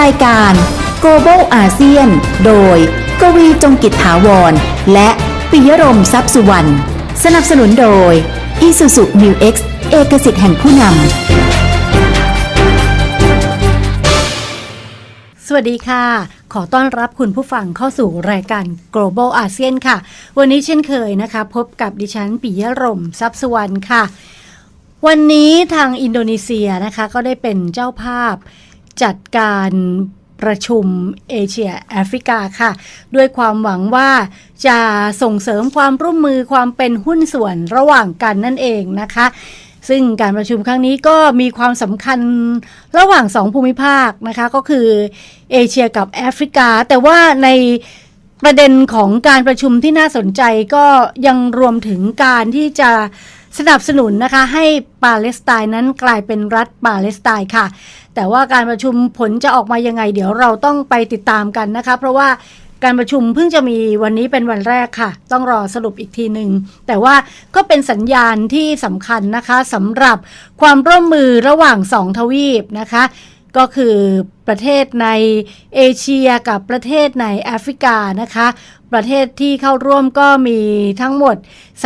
รายการ Global ASEAN โดย กวีจงกิจถาวร และปิยรมทรัพย์สุวรรณ สนับสนุนโดย Isuzu New X เอกสิทธิ์แห่งผู้นำ สวัสดีค่ะ ขอต้อนรับคุณผู้ฟังเข้าสู่รายการ Global ASEAN ค่ะ วันนี้เช่นเคยนะคะ พบกับดิฉันปิยรมทรัพย์สุวรรณค่ะ วันนี้ทางอินโดนีเซียนะคะ ก็ได้เป็นเจ้าภาพ จัดการประชุมเอเชียแอฟริกาค่ะ ด้วยความหวังว่าจะส่งเสริมความร่วมมือความเป็นหุ้นส่วนระหว่างกันนั่นเองนะคะ ซึ่งการประชุมครั้งนี้ก็มีความสำคัญระหว่างสองภูมิภาคนะคะ ก็คือเอเชียกับแอฟริกา แต่ว่าในประเด็นของการประชุมที่น่าสนใจก็ยังรวมถึงการที่จะ สนับสนุนนะคะให้ปาเลสไตน์นั้นกลายเป็นรัฐปาเลสไตน์ค่ะ แต่ว่าการประชุมผลจะออกมายังไง เดี๋ยวเราต้องไปติดตามกันนะคะ เพราะว่าการประชุมเพิ่งจะมีวันนี้เป็นวันแรกค่ะ ต้องรอสรุปอีกทีหนึ่งแต่ว่าก็เป็นสัญญาณที่สำคัญนะคะสำหรับความร่วมมือระหว่างสองทวีปนะคะ ก็คือประเทศในเอเชียกับประเทศในแอฟริกานะคะ ประเทศที่เข้าร่วมก็มีทั้งหมด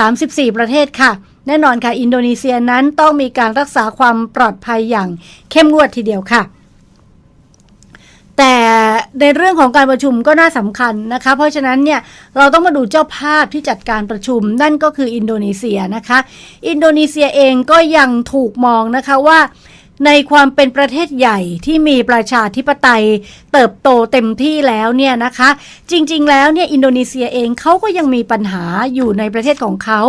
34 ประเทศค่ะ แน่นอนค่ะ อินโดนีเซียนั้นต้องมีการรักษาความปลอดภัยอย่างเข้มงวดทีเดียวค่ะ แต่ในเรื่องของการประชุมก็น่าสำคัญนะคะ เพราะฉะนั้นเนี่ยเราต้องมาดูเจ้าภาพที่จัดการประชุมนั่นก็คืออินโดนีเซียนะคะ อินโดนีเซียเองก็ยังถูกมองนะคะว่า ในความเป็นประเทศใหญ่ที่มีประชาธิปไตย เติบโตเต็มที่แล้วเนี่ยนะคะ จริง ๆ แล้วเนี่ยอินโดนีเซียเองเขาก็ยังมีปัญหาอยู่ในประเทศของเขา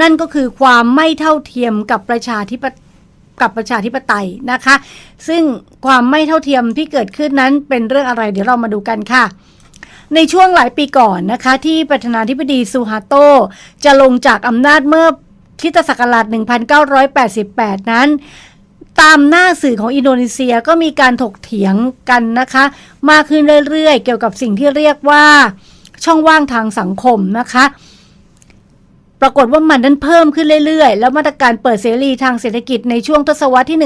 นั่นก็คือความไม่เท่าเทียมกับประชาธิปไตยกับประชาธิปไตยนะคะ ซึ่งความไม่เท่าเทียมที่เกิดขึ้นนั้นเป็นเรื่องอะไร เดี๋ยวเรามาดูกันค่ะในช่วงหลายปีก่อนนะคะที่ประธานาธิบดีซูฮาโต จะลงจากอำนาจเมื่อคิตศักราช1988 นั้น ตามหน้าสื่อของอินโดนีเซียก็มีการถกเถียงกันนะคะ มากขึ้นเรื่อยๆ เกี่ยวกับสิ่งที่เรียกว่าช่องว่างทางสังคมนะคะ ปรากฏว่ามันนั้นเพิ่มขึ้นเรื่อยๆ แล้วมาตรการเปิดเสรีทางเศรษฐกิจในช่วงทศวรรษที่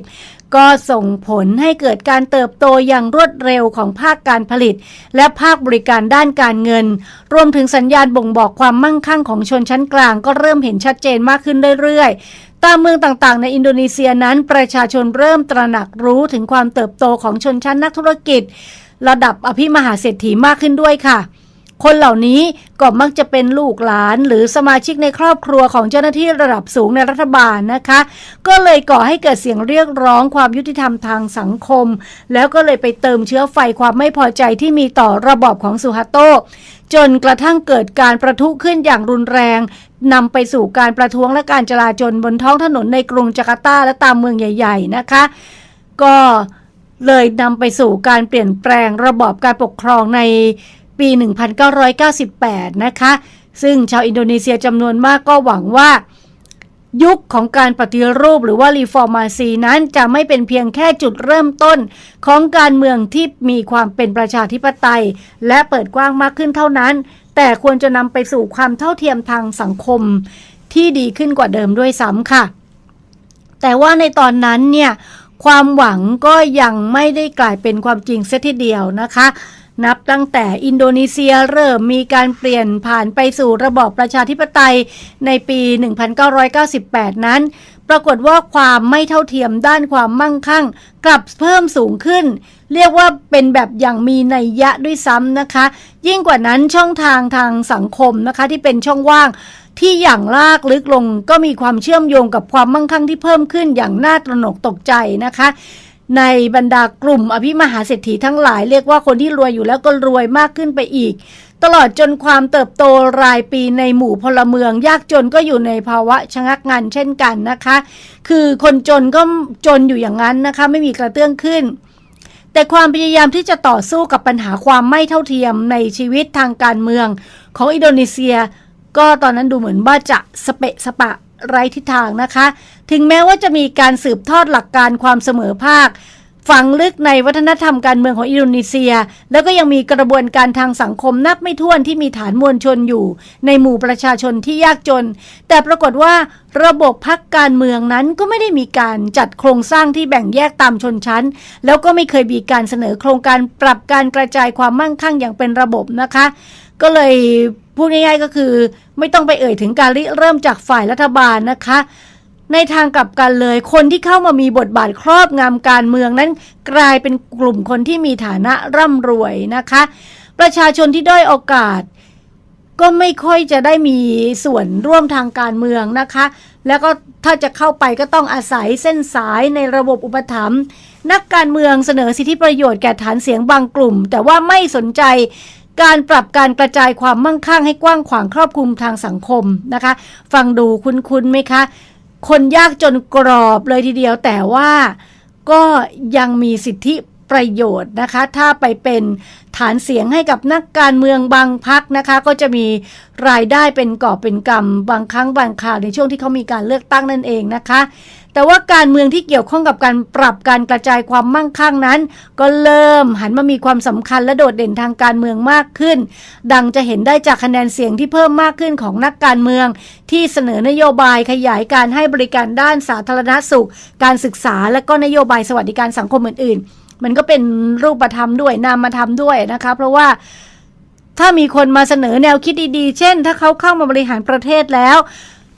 1980 ก็ส่งผลให้เกิดการเติบโตอย่างรวดเร็วของภาคการผลิต และภาคบริการด้านการเงิน รวมถึงสัญญาณบ่งบอกความมั่งคั่งของชนชั้นกลาง ก็เริ่มเห็นชัดเจนมากขึ้นเรื่อยๆ ตามเมืองต่างๆ ในอินโดนีเซียนั้นประชาชนเริ่มตระหนักรู้ถึงความเติบโตของชนชั้นนักธุรกิจ ระดับอภิมหาเศรษฐีมากขึ้นด้วยค่ะ คนเหล่านี้ก็มักจะเป็นลูกหลานหรือสมาชิกในครอบครัวของเจ้าหน้าที่ระดับสูงในรัฐบาลนะคะ ก็เลยก่อให้เกิดเสียงเรียกร้องความยุติธรรมทางสังคม แล้วก็เลยไปเติมเชื้อไฟความไม่พอใจที่มีต่อระบอบของสุฮาโต จนกระทั่งเกิดการประทุขึ้นอย่างรุนแรงนำไปสู่การประท้วงและการจลาจลบนท้องถนนในกรุงจาการ์ตาและตามเมืองใหญ่ ๆ นะคะ ก็เลยนำไปสู่การเปลี่ยนแปลงระบอบการปกครองในปี 1998 นะคะ ซึ่งชาวอินโดนีเซียจำนวนมากก็หวังว่า ยุคของการปฏิรูปหรือว่ารีฟอร์มาซีนั้นจะไม่เป็นเพียงแค่จุดเริ่มต้น ของการเมืองที่มีความเป็นประชาธิปไตย และเปิดกว้างมากขึ้นเท่านั้น แต่ควรจะนำไปสู่ความเท่าเทียมทางสังคม ที่ดีขึ้นกว่าเดิมด้วยซ้ำค่ะ แต่ว่าในตอนนั้นเนี่ยความหวังก็ยังไม่ได้กลายเป็นความจริงเสียทีเดียวนะคะ นับตั้งแต่อินโดนีเซียเริ่มมีการเปลี่ยนผ่านไปสู่ระบอบประชาธิปไตยในปี 1998 นั้น ปรากฏว่าความไม่เท่าเทียมด้านความมั่งคั่ง กลับเพิ่มสูงขึ้น เรียกว่าเป็นแบบอย่างมีนัยยะด้วยซ้ำนะคะ ยิ่งกว่านั้นช่องทางทางสังคมนะคะที่เป็นช่องว่างที่อย่างลากลึกลงก็มีความเชื่อมโยงกับความมั่งคั่งที่เพิ่มขึ้นอย่างน่าตระหนกตกใจนะคะ ในบรรดากลุ่มอภิมหาเศรษฐีทั้งหลายเรียกว่าคนที่รวยอยู่แล้วก็รวยมากขึ้นไปอีก ตลอดจนความเติบโตรายปีในหมู่พลเมือง ยากจนก็อยู่ในภาวะชะงักงันเช่นกันนะคะ คือคนจนก็จนอยู่อย่างนั้นนะคะ ไม่มีกระเตื้องขึ้น แต่ความพยายามที่จะต่อสู้กับปัญหาความไม่เท่าเทียมในชีวิตทางการเมือง ของอินโดนีเซีย ก็ตอนนั้นดูเหมือนว่าจะสเปะสปะ ไร้ทิศทางนะคะ ถึงแม้ว่าจะมีการสืบทอดหลักการความเสมอภาคฝังลึกในวัฒนธรรมการเมืองของอินโดนีเซีย แล้วก็ยังมีกระบวนการทางสังคมนับไม่ถ้วนที่มีฐานมวลชนอยู่ ในหมู่ประชาชนที่ยากจน แต่ปรากฏว่าระบบพักการเมืองนั้นก็ไม่ได้มีการจัดโครงสร้างที่แบ่งแยกตามชนชั้น แล้วก็ไม่เคยมีการเสนอโครงการปรับการกระจายความมั่งคั่งอย่างเป็นระบบนะคะ ก็เลย พูดง่ายๆก็คือ ไม่ต้องไปเอ่ยถึงการริเริ่มจากฝ่ายรัฐบาลนะคะ ในทางกลับกันเลย คนที่เข้ามามีบทบาทครอบงำการเมืองนั้นกลายเป็นกลุ่มคนที่มีฐานะร่ำรวยนะคะ ประชาชนที่ด้อยโอกาส ก็ไม่ค่อยจะได้มีส่วนร่วมทางการเมืองนะคะ แล้วก็ถ้าจะเข้าไปก็ต้องอาศัยเส้นสายในระบบอุปถัมภ์นักการเมืองเสนอสิทธิประโยชน์แก่ฐานเสียงบางกลุ่ม แต่ว่าไม่สนใจ การปรับการกระจายความมั่งคั่งให้กว้างขวางครอบคลุมทางสังคมนะคะ ฟังดูคุ้นๆไหมคะ คนยากจนกรอบเลยทีเดียวแต่ว่าก็ยังมีสิทธิ ประโยชน์นะคะ ถ้าไปเป็นฐานเสียงให้กับนักการเมืองบางพักนะคะ ก็จะมีรายได้เป็นกอบเป็นกำบางครั้งบางคราวในช่วงที่เขามีการเลือกตั้งนั่นเองนะคะ แต่ว่าการเมืองที่เกี่ยวข้องกับการปรับการกระจายความมั่งคั่งนั้น ก็เริ่มหันมามีความสำคัญและโดดเด่นทางการเมืองมากขึ้น ดังจะเห็นได้จากคะแนนเสียงที่เพิ่มมากขึ้นของนักการเมือง ที่เสนอนโยบายขยายการให้บริการด้านสาธารณสุข การศึกษาและก็นโยบายสวัสดิการสังคมอื่นๆ มันก็เป็นรูปธรรมด้วยนามธรรมด้วยนะคะ เพราะว่าถ้ามีคนมาเสนอแนวคิดดีๆ เช่น ถ้าเขาเข้ามาบริหารประเทศแล้ว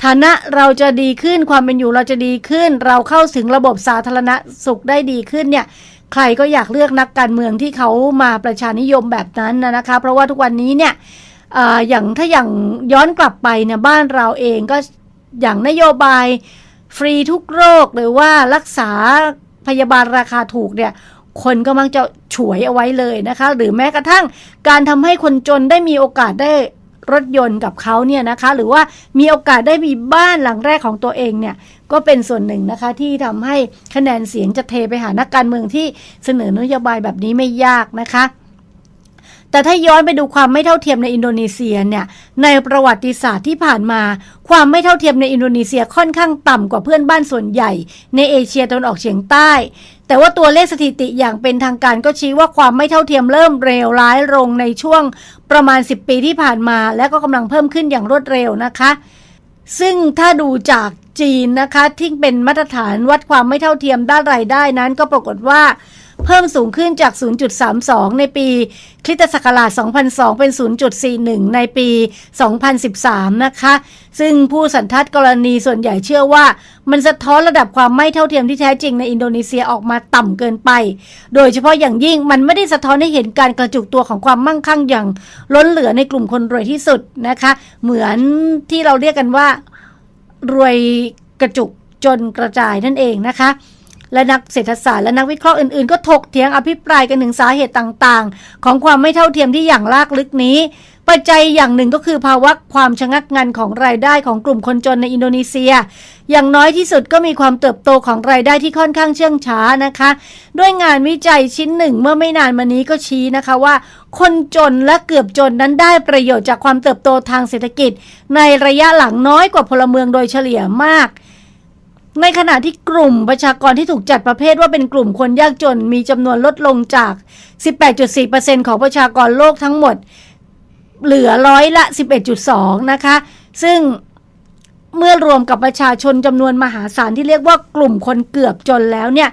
ฐานะเราจะดีขึ้นความเป็นอยู่เราจะดีขึ้น เราเข้าถึงระบบสาธารณสุขได้ดีขึ้นเนี่ยใครก็อยากเลือกนักการเมืองที่เขามาประชานิยมแบบนั้นนะคะ เพราะว่าทุกวันนี้เนี่ยอออย่างถ้าอย่างย้อนกลับไปเนี่ยบ้านเราเองก็อย่างนโยบายฟรีทุกโรคหรือว่ารักษาพยาบาลราคาถูกเนี่ย คนก็มักจะฉวยเอาไว้เลยนะคะ หรือแม้กระทั่งการทำให้คนจนได้มีโอกาสได้รถยนต์กับเขาเนี่ยนะคะ หรือว่ามีโอกาสได้มีบ้านหลังแรกของตัวเองเนี่ยก็เป็นส่วนหนึ่งนะคะที่ทำให้คะแนนเสียงจะเทไปหานักการเมืองที่เสนอนโยบายแบบนี้ไม่ยากนะคะ แต่ถ้าย้อนไปดูความไม่เท่าเทียมในอินโดนีเซียเนี่ยในประวัติศาสตร์ที่ผ่านมา ความไม่เท่าเทียมในอินโดนีเซียค่อนข้างต่ำกว่าเพื่อนบ้านส่วนใหญ่ ในเอเชียตะวันออกเฉียงใต้ แต่ว่าตัวเลขสถิติอย่างเป็นทางการก็ชี้ว่าความไม่เท่าเทียมเริ่มเร็วร้ายลงในช่วงประมาณ 10 ปีที่ผ่านมา และก็กำลังเพิ่มขึ้นอย่างรวดเร็วนะคะซึ่งถ้าดูจากจีนนะคะที่เป็นมาตรฐานวัดความไม่เท่าเทียมด้านรายได้นั้นก็ปรากฏว่า เพิ่มสูงขึ้นจาก 0.32 ในปีคริสตศักราช 2002 เป็น 0.41 ในปี 2013 นะคะ ซึ่งผู้สันทัดกรณีส่วนใหญ่เชื่อว่า มันสะท้อนระดับความไม่เท่าเทียมที่แท้จริงในอินโดนีเซียออกมาต่ำเกินไป โดยเฉพาะอย่างยิ่งมันไม่ได้สะท้อนให้เห็นการกระจุกตัวของความมั่งคั่งอย่าง ล้นเหลือในกลุ่มคนรวยที่สุดนะคะ เหมือนที่เราเรียกกันว่า รวยกระจุกจนกระจายนั่นเองนะคะ และนักเศรษฐศาสตร์และนักวิเคราะห์อื่นๆ ก็ถกเถียงอภิปรายกันถึงสาเหตุต่างๆ ของความไม่เท่าเทียมที่อย่างลากลึกนี้ ปัจจัยอย่างหนึ่งก็คือภาวะความชะงักงันของรายได้ของกลุ่มคนจนในอินโดนีเซีย อย่างน้อยที่สุดก็มีความเติบโตของรายได้ที่ค่อนข้างเชื่องช้านะคะ ด้วยงานวิจัยชิ้นหนึ่งเมื่อไม่นานมานี้ก็ชี้นะคะว่า คนจนและเกือบจนนั้นได้ประโยชน์จากความเติบโตทางเศรษฐกิจ ในระยะหลังน้อยกว่าพลเมืองโดยเฉลี่ยมาก ในขณะที่กลุ่มประชากรที่ถูกจัดประเภทว่าเป็นกลุ่มคนยากจนมีจำนวนลดลงจาก 18.4%ของประชากรโลกทั้งหมด เหลือร้อยละ 11.2 นะคะ ซึ่งเมื่อรวมกับประชาชนจำนวนมหาศาลที่เรียกว่ากลุ่มคนเกือบจนแล้วเนี่ย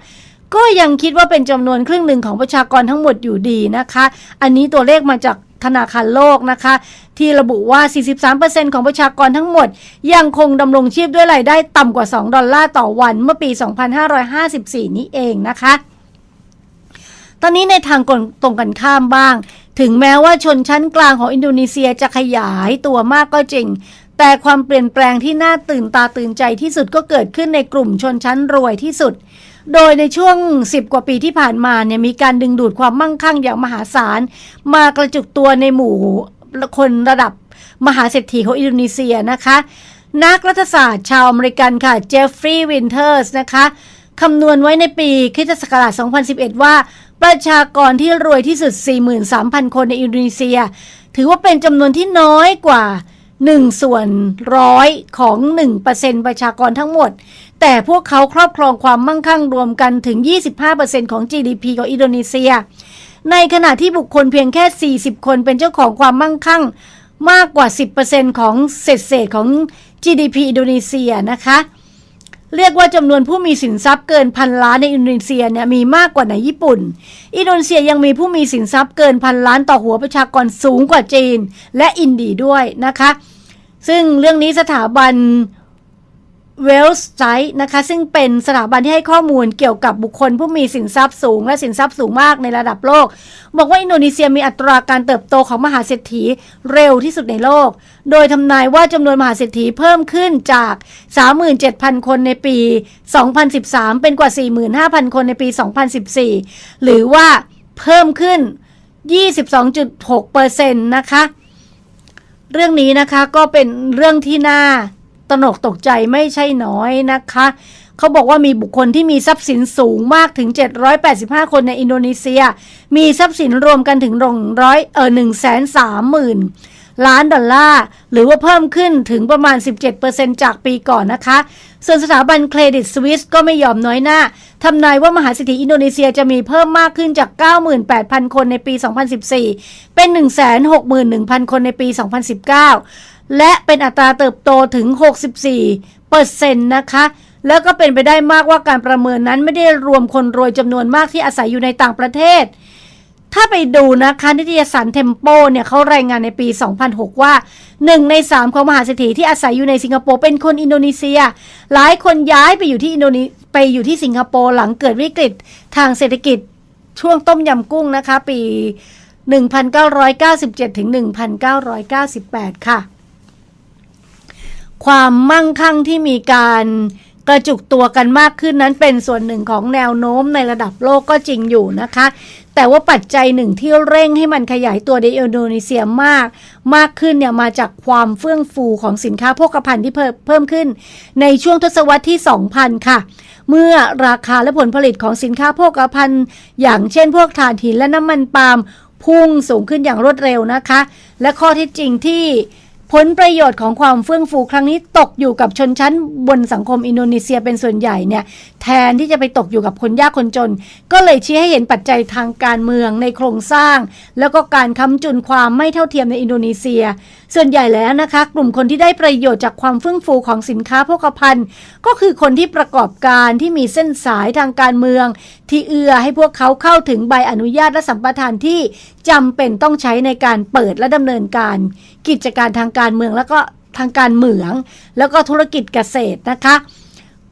ก็ยังคิดว่าเป็นจำนวนครึ่งหนึ่งของประชากรทั้งหมดอยู่ดีนะคะ อันนี้ตัวเลขมาจาก ธนาคารโลกนะคะ ที่ระบุว่า 43%ของประชากรทั้งหมด ยังคงดำรงชีพด้วยรายได้ต่ำกว่า 2 ดอลลาร์ต่อวันเมื่อปี 2554 นี้เองนะคะ ตอนนี้ในทางตรงกันข้ามบ้าง ถึงแม้ว่าชนชั้นกลางของอินโดนีเซียจะขยายตัวมากก็จริงแต่ความเปลี่ยนแปลงที่น่าตื่นตาตื่นใจที่สุดก็เกิดขึ้นในกลุ่มชนชั้นรวยที่สุด โดยในช่วง 10 กว่าปีที่ผ่านมาเนี่ยมีการดึงดูดความมั่งคั่งอย่างมหาศาล มากระจุกตัวในหมู่คนระดับมหาเศรษฐีของอินโดนีเซียนะคะ นักรัฐศาสตร์ชาวอเมริกันค่ะเจฟฟรีย์วินเทอร์สนะคะคำนวณไว้ในปีคศักราช2011 ว่าประชากรที่รวยที่สุด 43,000 คนในอินโดนีเซีย ถือว่าเป็นจำนวนที่น้อยกว่า 1 ส่วนร้อยของ 1%ประชากรทั้งหมด แต่พวกเขาครอบครองความมั่งคั่งรวมกันถึง 25%ของ GDP ของอินโดนีเซีย ในขณะที่บุคคลเพียงแค่ 40 คนเป็นเจ้าของความมั่งคั่งมากกว่า 10%ของเศษเศษของ GDP อินโดนีเซียนะคะ เรียกว่าจำนวนผู้มีสินทรัพย์เกินพันล้านในอินโดนีเซียเนี่ยมีมากกว่าในญี่ปุ่น อินโดนีเซียยังมีผู้มีสินทรัพย์เกินพันล้านต่อหัวประชากรสูงกว่าจีน และอินดีด้วยนะคะ ซึ่งเรื่องนี้สถาบัน เวลส์ไซนะคะซึ่งเป็นสถาบันที่ให้ข้อมูลเกี่ยวกับบุคคลผู้มีสินทรัพย์สูง และสินทรัพย์สูงมากในระดับโลก บอกว่าอินโดนีเซียมีอัตราการเติบโตของมหาเศรษฐีเร็วที่สุดในโลก โดยทำนายว่าจำนวนมหาเศรษฐีเพิ่มขึ้นจาก 37,000 คนในปี 2013 เป็นกว่า 45,000 คนในปี 2014 หรือว่าเพิ่มขึ้น 22.6%นะคะ เรื่องนี้นะคะก็เป็นเรื่องที่น่า ตระหนกตกใจไม่ใช่น้อยนะคะเขาบอกว่ามีบุคคลที่มีทรัพย์สินสูงมากถึง 785 คนในอินโดนีเซีย มีทรัพย์สินรวมกันถึงร้อยเออ1 3 0 0 0 0 ล้านดอลลาร์ หรือว่าเพิ่มขึ้นถึงประมาณ 17%จากปีก่อนนะคะ ส่วนสถาบันเครดิตสวิสก็ไม่ยอมน้อยหน้าทำนายว่ามหาเศรษฐีอินโดนีเซียจะมีเพิ่มมากขึ้นจาก 98,000 คนในปี 2014 เป็น 161,000 คนในปี 2019 และเป็นอัตราเติบโตถึง 64เปอร์เซ็นต์นะคะ แล้วก็เป็นไปได้มากว่าการประเมินนั้นไม่ได้รวมคนรวยจำนวนมากที่อาศัยอยู่ในต่างประเทศ ถ้าไปดูนะคะนิตยสารเทมโปเนี่ยเขารายงานในปี 2006 ว่า 1 ใน 3 ของมหาเศรษฐีที่อาศัยอยู่ในสิงคโปร์เป็นคนอินโดนีเซีย หลายคนย้ายไปอยู่ที่อินโดนีไปอยู่ที่สิงคโปร์หลังเกิดวิกฤตทางเศรษฐกิจช่วงต้มยำกุ้งนะคะ ปี 1997ถึง1998 ค่ะ ความมั่งคั่งที่มีการกระจุกตัวกันมากขึ้นนั้นเป็นส่วนหนึ่งของแนวโน้มในระดับโลกก็จริงอยู่นะคะ แต่ว่าปัจจัยหนึ่งที่เร่งให้มันขยายตัวในอินโดนีเซียมาก มากขึ้นเนี่ยมาจากความเฟื่องฟูของสินค้าโภคภัณฑ์ที่เพิ่มขึ้น ในช่วงทศวรรษที่ 2000 ค่ะ เมื่อราคาและผลผลิตของสินค้าโภคภัณฑ์อย่างเช่นพวกถ่านหินและน้ำมันปาล์มพุ่งสูงขึ้นอย่างรวดเร็วนะคะ และข้อท็จจริงที่ ผลประโยชน์ของความเฟื่องฟูครั้งนี้ตกอยู่กับชนชั้นบนสังคมอินโดนีเซียเป็นส่วนใหญ่เนี่ยแทนที่จะไปตกอยู่กับคนยากคนจน ก็เลยชี้ให้เห็นปัจจัยทางการเมืองในโครงสร้าง แล้วก็การค้ำจุนความไม่เท่าเทียมในอินโดนีเซียส่วนใหญ่แล้วนะคะ กลุ่มคนที่ได้ประโยชน์จากความเฟื่องฟูของสินค้าโภคภัณฑ์ ก็คือคนที่ประกอบการที่มีเส้นสายทางการเมือง ที่เอื้อให้พวกเขาเข้าถึงใบอนุญาตและสัมปทานที่จำเป็นต้องใช้ในการเปิดและดำเนินการ กิจการทางการเมืองแล้วก็ทางการเหมือง แล้วก็ธุรกิจเกษตรนะคะ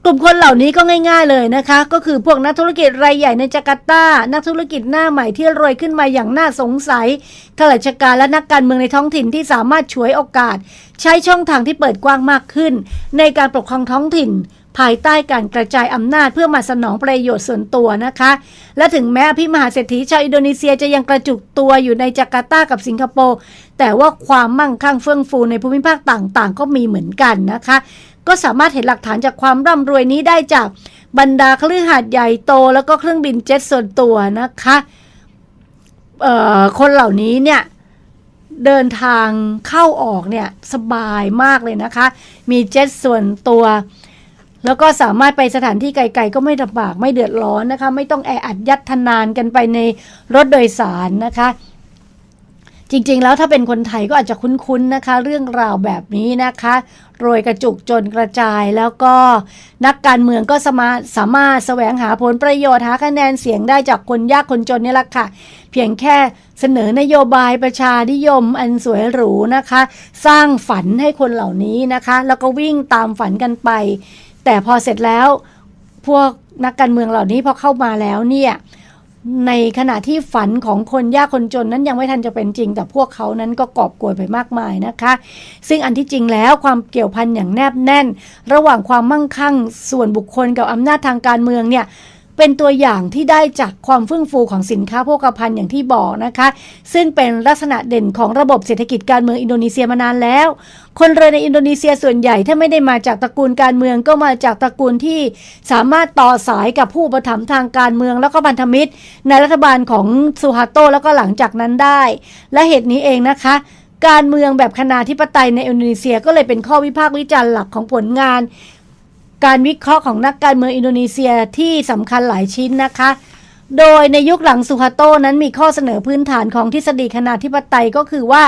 กลุ่มคนเหล่านี้ก็ง่าย ๆเลยนะคะ ก็คือพวกนักธุรกิจรายใหญ่ในจาการ์ตา นักธุรกิจหน้าใหม่ที่รวยขึ้นมาอย่างน่าสงสัยข้าราชการและนักการเมืองในท้องถิ่นที่สามารถฉวยโอกาส ใช้ช่องทางที่เปิดกว้างมากขึ้น ในการปกครองท้องถิ่น ภายใต้การกระจายอำนาจเพื่อมาสนองประโยชน์ส่วนตัวนะคะ และถึงแม้อภิมหาเศรษฐีชาวอินโดนีเซียจะยังกระจุกตัวอยู่ในจาการ์ตากับสิงคโปร์แต่ว่าความมั่งคั่งเฟื่องฟูในภูมิภาคต่างๆ ก็มีเหมือนกันนะคะ ก็สามารถเห็นหลักฐานจากความร่ำรวยนี้ได้จากบรรดาเครื่องหาดใหญ่โต แล้วก็เครื่องบินเจ็ตส่วนตัวนะคะเออคนเหล่านี้เนี่ยเดินทางเข้าออกเนี่ยสบายมากเลยนะคะ มีเจ็ตส่วนตัว แล้วก็สามารถไปสถานที่ไกลๆก็ไม่ลำบากไม่เดือดร้อนนะคะ ไม่ต้องแออัดยัดทนานกันไปในรถโดยสารนะคะ จริงๆ แล้วถ้าเป็นคนไทยก็อาจจะคุ้นๆนะคะ เรื่องราวแบบนี้นะคะรวยกระจุกจนกระจายแล้วก็นักการเมืองก็สามารถสามารถแสวงหาผลประโยชน์หาคะแนนเสียงได้จากคนยากคนจนนี่แหละค่ะ เพียงแค่เสนอนโยบายประชานิยมอันสวยหรูนะคะ สร้างฝันให้คนเหล่านี้นะคะ แล้วก็วิ่งตามฝันกันไป แต่พอเสร็จแล้วพวกนักการเมืองเหล่านี้พอเข้ามาแล้วเนี่ย ในขณะที่ฝันของคนยากคนจนนั้นยังไม่ทันจะเป็นจริง แต่พวกเขานั้นก็กอบกวยไปมากมายนะคะ ซึ่งอันที่จริงแล้วความเกี่ยวพันอย่างแนบแน่น ระหว่างความมั่งคั่ง ส่วนบุคคลกับอำนาจทางการเมืองเนี่ย เป็นตัวอย่างที่ได้จากความเฟื่องฟูของสินค้าโภคภัณฑ์อย่างที่บอกนะคะ ซึ่งเป็นลักษณะเด่นของระบบเศรษฐกิจการเมืองอินโดนีเซียมานานแล้ว คนรวยในอินโดนีเซียส่วนใหญ่ถ้าไม่ได้มาจากตระกูลการเมืองก็มาจากตระกูลที่สามารถต่อสายกับผู้ประถมทางการเมืองแล้วก็พันธมิตร ในรัฐบาลของซูฮาโตแล้วก็หลังจากนั้นได้ และเหตุนี้เองนะคะการเมืองแบบคณาธิปไตยในอินโดนีเซียก็เลยเป็นข้อวิพากษ์วิจารณ์หลักของผลงาน การวิเคราะห์ของนักการเมืองอินโดนีเซียที่สำคัญหลายชิ้นนะคะ โดยในยุคหลังสุฮาโตนั้นมีข้อเสนอพื้นฐานของทฤษฎีคณะธิปไตยก็คือว่า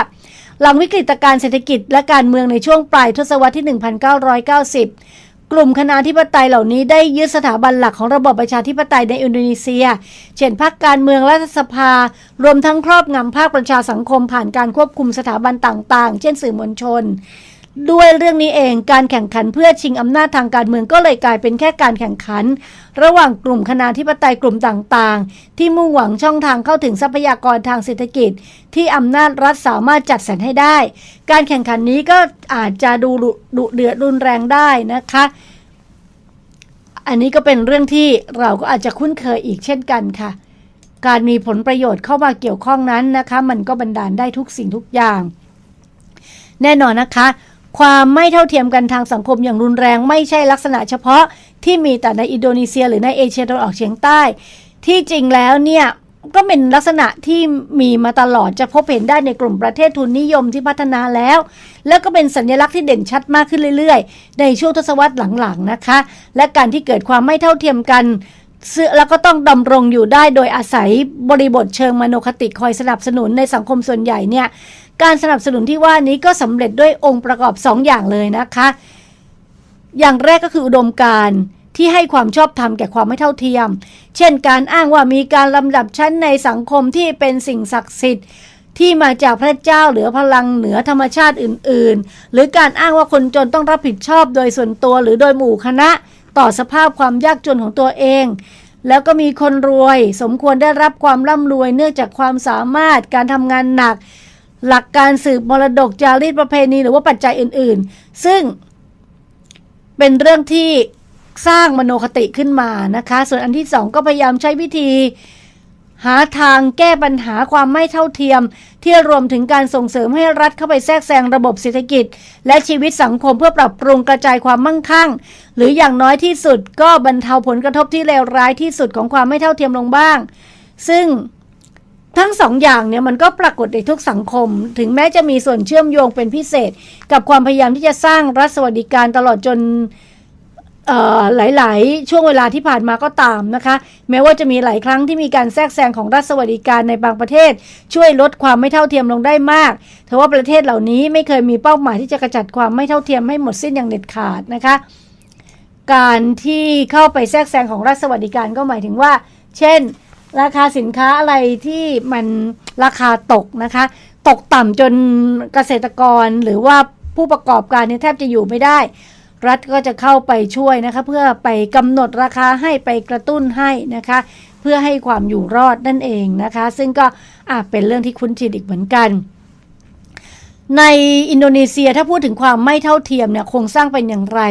หลังวิกฤตการเศรษฐกิจและการเมืองในช่วงปลายทศวรรษที่ 1990 กลุ่มคณะธิปไตยเหล่านี้ได้ยึดสถาบันหลักของระบบประชาธิปไตยในอินโดนีเซีย เช่นพรรคการเมืองรัฐสภา รวมทั้งครอบงำภาคประชาสังคมผ่านการควบคุมสถาบันต่าง ๆ เช่นสื่อมวลชน ด้วยเรื่องนี้เองการแข่งขันเพื่อชิงอำนาจทางการเมืองก็เลยกลายเป็นแค่การแข่งขัน ระหว่างกลุ่มคณะธิปไตยกลุ่มต่างๆ ที่มุ่งหวังช่องทางเข้าถึงทรัพยากรทางเศรษฐกิจ ที่อำนาจรัฐสามารถจัดสรรให้ได้ การแข่งขันนี้ก็อาจจะดูดุเดือดรุนแรงได้นะคะ อันนี้ก็เป็นเรื่องที่เราก็อาจจะคุ้นเคยอีกเช่นกันค่ะ การมีผลประโยชน์เข้ามาเกี่ยวข้องนั้นนะคะ มันก็บันดาลได้ทุกสิ่งทุกอย่าง แน่นอนนะคะ ความไม่เท่าเทียมกันทางสังคมอย่างรุนแรงไม่ใช่ลักษณะเฉพาะที่มีแต่ในอินโดนีเซีย หรือในเอเชียตะวันออกเฉียงใต้ ที่จริงแล้วเนี่ยก็เป็นลักษณะที่มีมาตลอดจะพบเห็นได้ในกลุ่มประเทศทุนนิยมที่พัฒนาแล้ว แล้วก็เป็นสัญลักษณ์ที่เด่นชัดมากขึ้นเรื่อยๆ ในช่วงทศวรรษหลังๆนะคะ และการที่เกิดความไม่เท่าเทียมกันเสือแล้วก็ต้องดำรงอยู่ได้โดยอาศัยบริบทเชิงมโนคติคอยสนับสนุนในสังคมส่วนใหญ่เนี่ย การสนับสนุนที่ว่านี้ก็สำเร็จด้วยองค์ประกอบ2ออย่างเลยนะคะ อย่างแรกก็คืออุดมการที่ให้ความชอบธรรมแก่ความไม่เท่าเทียม เช่น การอ้างว่ามีการลำดับชั้นในสังคมที่เป็นสิ่งศักดิ์สิทธิ์ที่มาจากพระเจ้าหลือพลังเหนือธรรมชาติอื่น ๆ หรือการอ้างว่าคนจนต้องรับผิดชอบโดยส่วนตัวหรือโดยหมู่คณะ ต่อสภาพความยากจนของตัวเอง แล้วก็มีคนรวย สมควรได้รับความร่ำรวยเนื่องจากความสามารถการทำงานหนัก หลักการสืบมรดกจารีตประเพณีหรือว่าปัจจัยอื่นๆ ซึ่งเป็นเรื่องที่สร้างมโนคติขึ้นมานะคะ ส่วนอันที่สองก็พยายามใช้วิธี หาทางแก้ปัญหาความไม่เท่าเทียม ที่รวมถึงการส่งเสริมให้รัฐเข้าไปแทรกแซงระบบเศรษฐกิจ และชีวิตสังคมเพื่อปรับปรุงกระจายความมั่งคั่ง หรืออย่างน้อยที่สุดก็บรรเทาผลกระทบที่เลวร้ายที่สุดของความไม่เท่าเทียมลงบ้าง ซึ่ง ทั้งสองอย่างเนี่ยมันก็ปรากฏในทุกสังคม ถึงแม้จะมีส่วนเชื่อมโยงเป็นพิเศษ กับความพยายามที่จะสร้างรัฐสวัสดิการตลอดจนหลาย ๆ ช่วงเวลาที่ผ่านมาก็ตามนะคะ แม้ว่าจะมีหลายครั้งที่มีการแทรกแซงของรัฐสวัสดิการในบางประเทศ ช่วยลดความไม่เท่าเทียมลงได้มากแต่ว่าประเทศเหล่านี้ไม่เคยมีเป้าหมายที่จะกระจัดความไม่เท่าเทียมให้หมดสิ้นอย่างเด็ดขาดนะคะ การที่เข้าไปแทรกแซงของรัฐสวัสดิการก็หมายถึงว่า เช่น ราคาสินค้าอะไรที่มันราคาตกนะคะ ตกต่ำจนเกษตรกรหรือว่าผู้ประกอบการเนี่ยแทบจะอยู่ไม่ได้ รัฐก็จะเข้าไปช่วยนะคะ เพื่อไปกำหนดราคาให้ไปกระตุ้นให้นะคะ เพื่อให้ความอยู่รอดนั่นเองนะคะ ซึ่งก็อาจเป็นเรื่องที่คุ้นชินอีกเหมือนกัน ในอินโดนีเซียถ้าพูดถึงความไม่เท่าเทียมเนี่ยโครงสร้างเป็นอย่างไร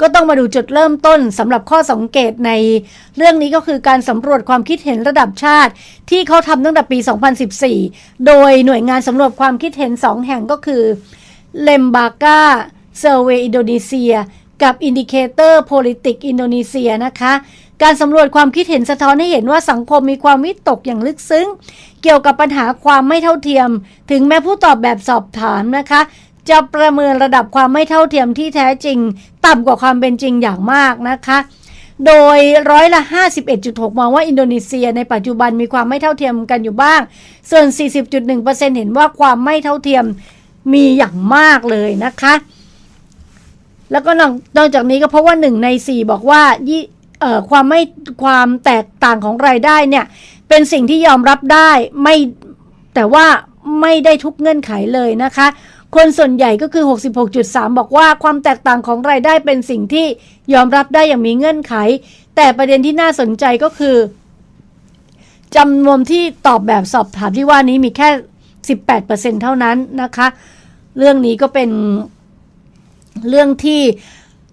ก็ต้องมาดูจุดเริ่มต้นสำหรับข้อสังเกตในเรื่องนี้ก็คือการสำรวจความคิดเห็นระดับชาติ ที่เขาทำตั้งแต่ปี 2014 โดยหน่วยงานสำรวจความคิดเห็น 2 แห่งก็คือเลมบากาเซอร์เวอินโดนีเซียกับอินดิเคเตอร์โพลิติกอินโดนีเซียนะคะ การสำรวจความคิดเห็นสะท้อนให้เห็นว่าสังคมมีความวิตกอย่างลึกซึ้ง เกี่ยวกับปัญหาความไม่เท่าเทียม ถึงแม้ผู้ตอบแบบสอบถามนะคะ จะประเมินระดับความไม่เท่าเทียมที่แท้จริง ต่ำกว่าความเป็นจริงอย่างมากนะคะโดยร้อยละ 51.6 มองว่าอินโดนีเซียในปัจจุบันมีความไม่เท่าเทียมกันอยู่บ้าง ส่วน 40.1%เห็นว่าความไม่เท่าเทียมมีอย่างมากเลยนะคะ แล้วก็นอกจากนี้ก็เพราะว่าหนึ่งในสี่บอกว่ายี่ ความไม่ความแตกต่างของรายได้เนี่ย เป็นสิ่งที่ยอมรับได้ไม่แต่ว่าไม่ได้ทุกเงื่อนไขเลยนะคะ คนส่วนใหญ่ก็คือ 66.3 บอกว่าความแตกต่างของรายได้เป็นสิ่งที่ยอมรับได้อย่างมีเงื่อนไข แต่ประเด็นที่น่าสนใจก็คือจำนวนที่ตอบแบบสอบถามที่ว่านี้มีแค่ 18%เท่านั้นนะคะ เรื่องนี้ก็เป็นเรื่องที่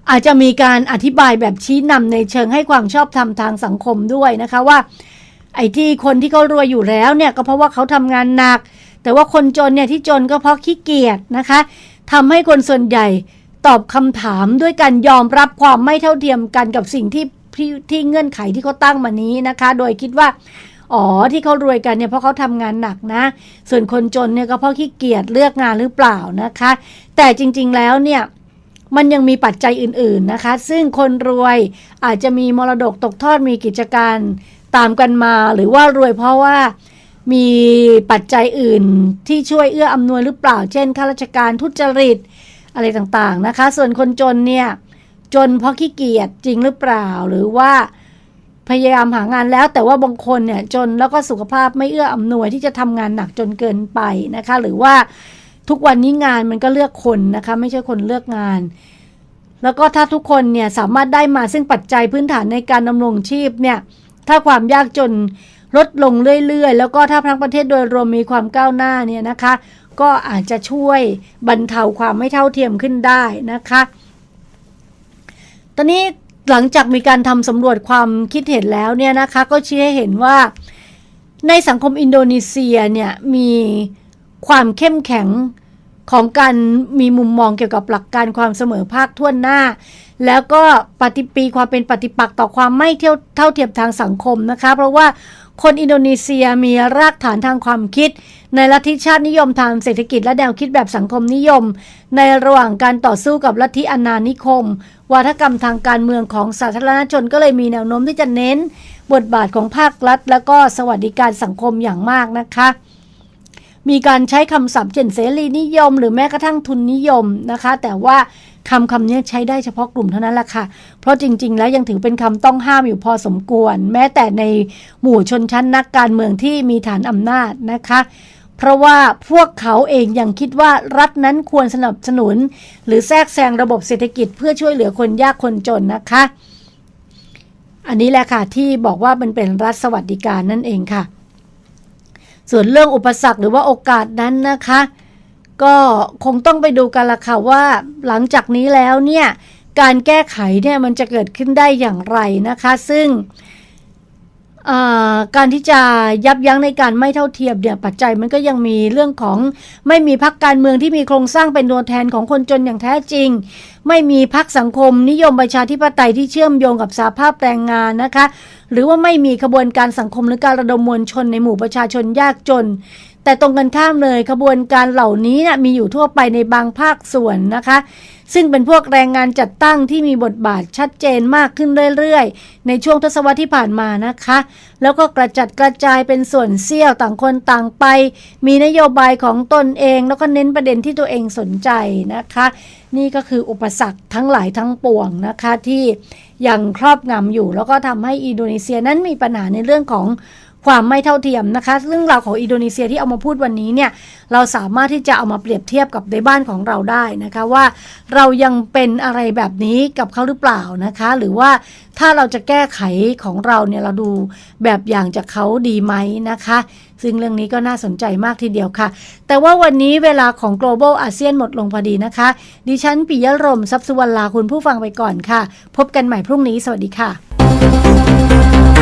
อาจจะมีการอธิบายแบบชี้นำในเชิงให้ความชอบธรรมทางสังคมด้วยนะคะว่า ไอ้ที่คนที่เขารวยอยู่แล้วเนี่ยก็เพราะว่าเขาทำงานหนัก แต่ว่าคนจนเนี่ยที่จนก็เพราะขี้เกียจนะคะทำให้คนส่วนใหญ่ตอบคำถามด้วยการยอมรับความไม่เท่าเทียมกันกับสิ่งที่ที่ที่เงื่อนไขที่เขาตั้งมานี้นะคะ โดยคิดว่าอ๋อที่เขารวยกันเนี่ยเพราะเขาทำงานหนักนะ ส่วนคนจนเนี่ยก็เพราะขี้เกียจเลือกงานหรือเปล่านะคะ แต่จริง ๆแล้วเนี่ย มันยังมีปัจจัยอื่นๆนะคะ ซึ่งคนรวยอาจจะมีมรดกตกทอดมีกิจการตามกันมา หรือว่ารวยเพราะว่ามีปัจจัยอื่นที่ช่วยเอื้ออำนวยหรือเปล่า เช่นข้าราชการทุจริตอะไรต่างๆนะคะ ส่วนคนจนเนี่ย จนเพราะขี้เกียจจริงหรือเปล่า หรือว่าพยายามหางานแล้ว แต่ว่าบางคนเนี่ยจนแล้วก็สุขภาพไม่เอื้ออำนวยที่จะทำงานหนักจนเกินไปนะคะ หรือว่า ทุกวันนี้งานมันก็เลือกคนนะคะ ไม่ใช่คนเลือกงาน แล้วก็ถ้าทุกคนเนี่ยสามารถได้มาซึ่งปัจจัยพื้นฐานในการดำรงชีพเนี่ยถ้าความยากจนลดลงเรื่อยๆ แล้วก็ถ้าทั้งประเทศโดยรวมมีความก้าวหน้าเนี่ยนะคะ ก็อาจจะช่วยบรรเทาความไม่เท่าเทียมขึ้นได้นะคะ ตอนนี้หลังจากมีการทำสำรวจความคิดเห็นแล้วเนี่ยนะคะ ก็ชี้ให้เห็นว่าในสังคมอินโดนีเซียเนี่ยมี ความเข้มแข็งของการมีมุมมองเกี่ยวกับหลักการความเสมอภาคทั่วหน้า แล้วก็ปฏิปีความเป็นปฏิปักษ์ต่อความไม่เท่าเท่าเทียมทางสังคมนะคะ เพราะว่าคนอินโดนีเซียมีรากฐานทางความคิด ในลัทธิชาตินิยมทางเศรษฐกิจและแนวคิดแบบสังคมนิยม ในระหว่างการต่อสู้กับลัทธิอาณานิคมวาทกรรมทางการเมืองของสาธารณชนก็เลยมีแนวโน้มที่จะเน้น บทบาทของภาครัฐ แล้วก็สวัสดิการสังคมอย่างมากนะคะ มีการใช้คำศัพท์เช่นเสรีนิยม หรือแม้กระทั่งทุนนิยมนะคะ แต่ว่าคำคำนี้ใช้ได้เฉพาะกลุ่มเท่านั้นแหละค่ะ เพราะจริง ๆ แล้วยังถือเป็นคำต้องห้ามอยู่พอสมควร แม้แต่ในหมู่ชนชั้นนักการเมืองที่มีฐานอำนาจนะคะเพราะว่าพวกเขาเองยังคิดว่ารัฐนั้นควรสนับสนุน หรือแทรกแซงระบบเศรษฐกิจเพื่อช่วยเหลือคนยากคนจนนะคะ อันนี้แหละค่ะที่บอกว่ามันเป็นรัฐสวัสดิการนั่นเองค่ะ ส่วนเรื่องอุปสรรคหรือว่าโอกาสนั้นนะคะ ก็คงต้องไปดูกันละค่ะว่าหลังจากนี้แล้วเนี่ยการแก้ไขเนี่ยมันจะเกิดขึ้นได้อย่างไรนะคะ ซึ่ง การที่จะยับยั้งในการไม่เท่าเทียมเนี่ยปัจจัยมันก็ยังมีเรื่องของไม่มีพักการเมืองที่มีโครงสร้างเป็นตัวแทนของคนจนอย่างแท้จริง ไม่มีพักสังคม นิยมประชาธิปไตยที่เชื่อมโยงกับสาภาพแรงงานนะคะ หรือว่าไม่มีขบวนการสังคมหรือการระดมมวลชนในหมู่ประชาชนยากจน แต่ตรงกันข้ามเลยขบวนการเหล่านี้นะมีอยู่ทั่วไปในบางภาคส่วนนะคะ ซึ่งเป็นพวกแรงงานจัดตั้งที่มีบทบาทชัดเจนมากขึ้นเรื่อยๆ ในช่วงทศวรรษที่ผ่านมานะคะ แล้วก็กระจัดกระจายเป็นส่วนเสี้ยวต่างคนต่างไป มีนโยบายของตนเอง แล้วก็เน้นประเด็นที่ตัวเองสนใจนะคะ นี่ก็คืออุปสรรคทั้งหลายทั้งปวงนะคะที่ยังครอบงำอยู่ แล้วก็ทำให้อินโดนีเซียนั้นมีปัญหาในเรื่องของ ความไม่เท่าเทียมนะคะเรื่องราวของอินโดนีเซียที่เอามาพูดวันนี้เนี่ยเราสามารถที่จะเอามาเปรียบเทียบกับในบ้านของเราได้นะคะว่า เรายังเป็นอะไรแบบนี้กับเขาหรือเปล่านะคะ หรือว่าถ้าเราจะแก้ไขของเราเนี่ยเราดูแบบอย่างจากเขาดีไหมนะคะ ซึ่งเรื่องนี้ก็น่าสนใจมากทีเดียวค่ะ แต่ว่าวันนี้เวลาของ global อาเซียนหมดลงพอดีนะคะ ดิฉันปิยะรมทรัพย์สุวรรณลาคุณผู้ฟังไปก่อนค่ะ พบกันใหม่พรุ่งนี้ สวัสดีค่ะ